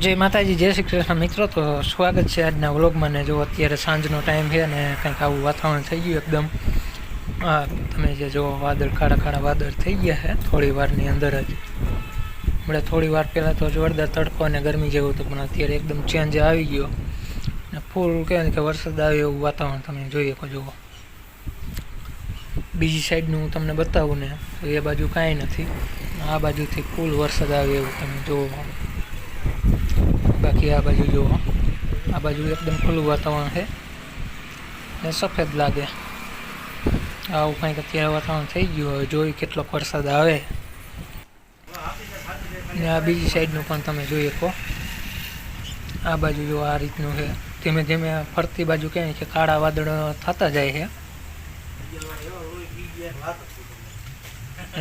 જય માતાજી, જય શ્રી કૃષ્ણ. મિત્રો, તો સ્વાગત છે આજના વ્લોગમાં ને જો અત્યારે સાંજનો ટાઈમ છે અને કંઈક આવું વાતાવરણ થઈ ગયું એકદમ. તમે જે જો વાદળ કાળા કાળા વાદળ થઈ ગયા છે, થોડી વારની અંદર જ. હમણાં થોડી વાર પહેલાં તો જોરદાર તડકો અને ગરમી જેવું હતું, પણ અત્યારે એકદમ ચેન્જ આવી ગયો. ને ફૂલ કહેવાય કે વરસાદ આવે એવું વાતાવરણ તમે જોઈ શકો જુઓ. બીજી સાઈડનું હું તમને બતાવું ને, તો એ બાજુ કાંઈ નથી. આ બાજુથી ફૂલ વરસાદ આવે એવું તમે જુઓ. બાકી આ બાજુ જુઓ. આ બાજુ એકદમ ખુલ્લું વાતાવરણ છે. ને સફેદ લાગે. આવું કંઈક અત્યારે વાતાવરણ થઈ ગયું હવે જોઈ કેટલો વરસાદ આવે. ને આ બીજી સાઈડનું પણ તમે જોઈ શકો. આ બાજુ જો આ રીતનું છે. ધીમે ધીમે ફરતી બાજુ કહે કે કાળા વાદળ થતા જાય છે.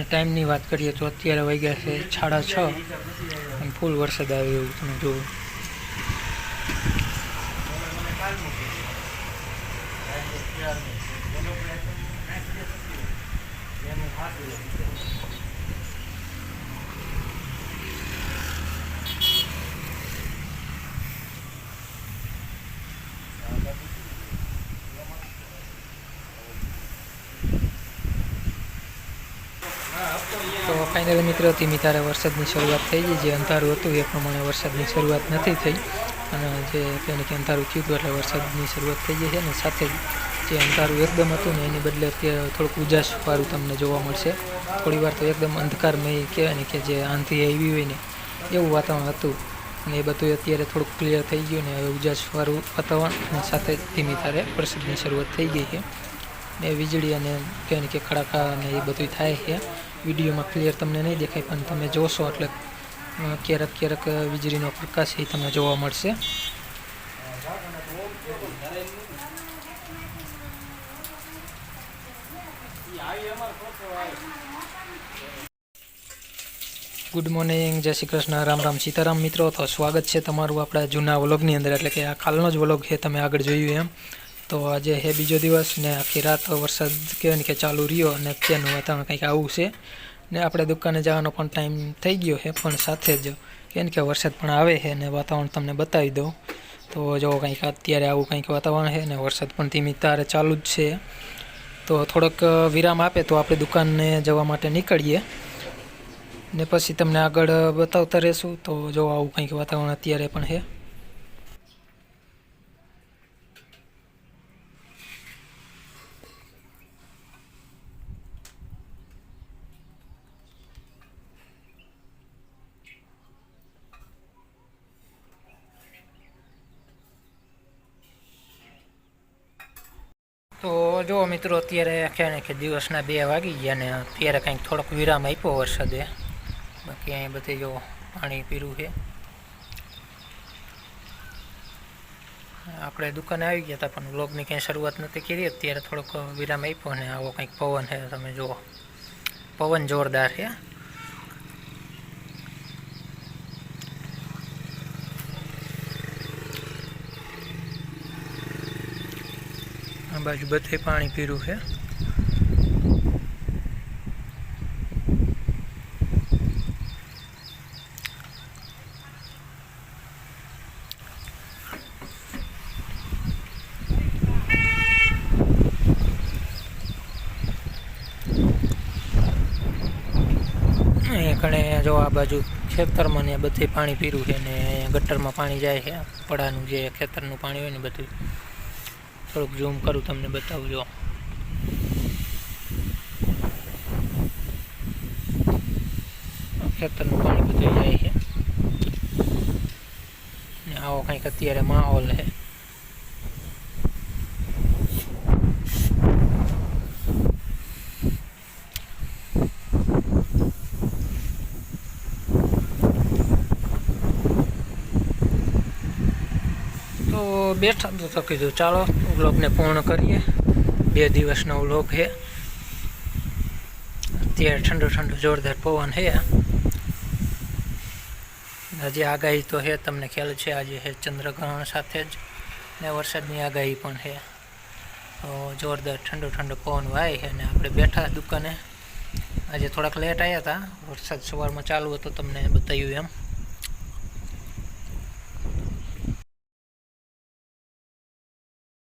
ટાઈમની વાત કરીએ તો અત્યારે વાગ્યા છે સાડા છ. અને ફૂલ વરસાદ આવે એવું તમે જુઓ તો ફાઇનલી મિત્રો ધીમી તારે વરસાદની શરૂઆત થઈ ગઈ. જે અંધારું હતું એ પ્રમાણે વરસાદની શરૂઆત નથી થઈ. અને જે તેને કે અંધારું થયું હતું એટલે વરસાદની શરૂઆત થઈ ગઈ છે. અને સાથે જ અંધારું એકદમ હતું ને એની બદલે અત્યારે થોડુંક ઉજાસવાળું તમને જોવા મળશે. થોડી વાર તો એકદમ અંધકારમય કહેવાય ને કે જે આંધી આવી હોય ને એવું વાતાવરણ હતું. અને એ બધું અત્યારે થોડુંક ક્લિયર થઈ ગયું ને હવે ઉજાસવાળું વાતાવરણ અને સાથે ધીમી તારે વરસાદની શરૂઆત થઈ ગઈ છે. ને વીજળી અને કહેવાય ને કે ખડાકા અને એ બધું થાય છે. વિડીયોમાં ક્લિયર તમને નહીં દેખાય, પણ તમે જોશો એટલે ક્યારેક ક્યારેક વીજળીનો પ્રકાશ એ તમને જોવા મળશે. ગુડ મોર્નિંગ જય શ્રી કૃષ્ણ, રામ રામ સીતારામ મિત્રો. તો સ્વાગત છે તમારું આપણા જૂના વ્લોગની અંદર, એટલે કે આ કાલનો જ વ્લોગ છે, તમે આગળ જોયું એમ. તો આજે હે બીજો દિવસ ને આખી રાત વરસાદ કહેવાય ને કે ચાલુ રહ્યો અને અત્યારનું વાતાવરણ કંઈક આવું છે. ને આપણે દુકાને જવાનો પણ ટાઈમ થઈ ગયો છે, પણ સાથે જ કેમ કે વરસાદ પણ આવે છે ને વાતાવરણ તમને બતાવી દઉં. તો જો કંઈક અત્યારે આવું કંઈક વાતાવરણ છે ને વરસાદ પણ ધીમી તારે ચાલુ જ છે. તો થોડોક વિરામ આપે તો આપણે દુકાનને જવા માટે નીકળીએ. ને પછી તમને આગળ બતાવતા રહેશું. તો જો આવું કંઈક વાતાવરણ અત્યારે પણ છે. તો જો મિત્રો, અત્યારે ને કે દિવસના બે વાગી ગયા ને અત્યારે કંઈક થોડોક વિરામ આપ્યો વરસાદે. બાકી અહીં બધે જો પાણી પીરું છે. આપણે દુકાને આવી ગયા હતા, પણ વ્લોગની કંઈ શરૂઆત નથી કરી. અત્યારે થોડોક વિરામ આપ્યો ને આવો કંઈક પવન છે. તમે જુઓ, પવન જોરદાર છે. આ બાજુ બધે પાણી પીરું છે. કણે જો આ બાજુ ખેતરમાં ને બધે પાણી પીરું છે ને ગટરમાં પાણી જાય છે. પડાનું જે ખેતરનું પાણી હોય ને બધું થોડુંક ઝૂમ કરું, તમને બતાવું જો ખેતરનું પાણી બધું જાય છે. આવો કંઈક અત્યારે માહોલ છે તો બેઠા તો તો કીધું, ચાલો, વ્લોગને પૂર્ણ કરીએ. બે દિવસનો વ્લોગ છે. અત્યારે ઠંડુ ઠંડુ જોરદાર પવન છે. હજી આગાહી તો છે, તમને ખ્યાલ છે, આજે છે ચંદ્રગ્રહણ સાથે જ ને વરસાદની આગાહી પણ છે. તો જોરદાર ઠંડુ ઠંડુ પવન વાય છે અને આપણે બેઠા દુકાને. આજે થોડાક લેટ આવ્યા હતા. વરસાદ સવારમાં ચાલુ હતો, તમને બતાવ્યું એમ.